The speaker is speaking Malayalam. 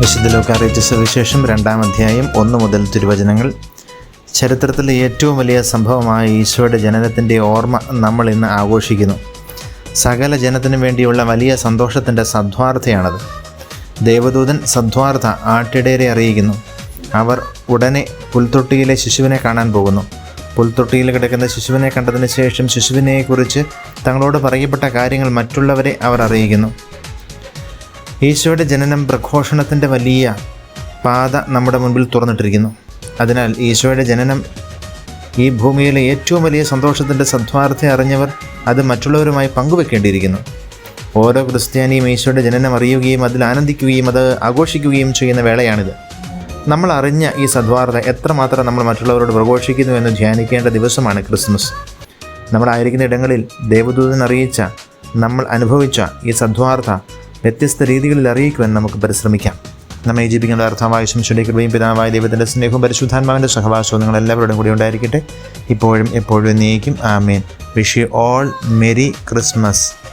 വിശുദ്ധ ലോകാറിയിച്ച സുവിശേഷം രണ്ടാം അധ്യായം ഒന്ന് മുതൽ തിരുവചനങ്ങൾ. ചരിത്രത്തിലെ ഏറ്റവും വലിയ സംഭവമായ ഈശോയുടെ ജനനത്തിന്റെ ഓർമ്മ നമ്മൾ ഇന്ന് ആഘോഷിക്കുന്നു. സകല ജനത്തിനു വേണ്ടിയുള്ള വലിയ സന്തോഷത്തിന്റെ സദ്വാർത്ഥയാണത് ദേവദൂതൻ സദ്വാർത്ഥ ആട്ടിടേരെ അറിയിക്കുന്നു. അവർ ഉടനെ പുൽത്തൊട്ടിയിലെ ശിശുവിനെ കാണാൻ പോകുന്നു. പുൽത്തൊട്ടിയിൽ കിടക്കുന്ന ശിശുവിനെ കണ്ടതിന് ശേഷം ശിശുവിനെക്കുറിച്ച് തങ്ങളോട് പറയപ്പെട്ട കാര്യങ്ങൾ മറ്റുള്ളവരെ അവർ അറിയിക്കുന്നു. ഈശോയുടെ ജനനം പ്രഘോഷണത്തിന്റെ വലിയ പാത നമ്മുടെ മുൻപിൽ തുറന്നിട്ടിരിക്കുന്നു. അതിനാൽ ഈശോയുടെ ജനനം ഈ ഭൂമിയിലെ ഏറ്റവും വലിയ സന്തോഷത്തിന്റെ സദ്വാർത്ഥ അറിഞ്ഞവർ അത് മറ്റുള്ളവരുമായി പങ്കുവെക്കേണ്ടിയിരിക്കുന്നു. ഓരോ ക്രിസ്ത്യാനിയും ഈശോയുടെ ജനനം അറിയുകയും അതിൽ ആനന്ദിക്കുകയും അത് ആഘോഷിക്കുകയും ചെയ്യുന്ന വേളയാണിത്. നമ്മൾ അറിഞ്ഞ ഈ സദ്വാർത്ത എത്രമാത്രം നമ്മൾ മറ്റുള്ളവരോട് പ്രഘോഷിക്കുന്നു എന്ന് ധ്യാനിക്കേണ്ട ദിവസമാണ് ക്രിസ്മസ്. നമ്മളായിരിക്കുന്ന ഇടങ്ങളിൽ ദേവദൂതൻ അറിയിച്ച നമ്മൾ അനുഭവിച്ച ഈ സദ്വാർത്ത വ്യത്യസ്ത രീതികളിൽ അറിയിക്കുവാൻ നമുക്ക് പരിശ്രമിക്കാം. നമ്മെ ജീവിക്കുന്ന അർത്ഥമായ ശംശുടെ കൃപയും പിതാവായ ദൈവത്തിന്റെ സ്നേഹവും പരിശുദ്ധാത്മാവിന്റെ സഹവാസവും നിങ്ങൾ എല്ലാവരോടും കൂടി ഉണ്ടായിരിക്കട്ടെ. ഇപ്പോഴും എപ്പോഴും എന്നേക്കും. ആമേൻ. Wish you all merry christmas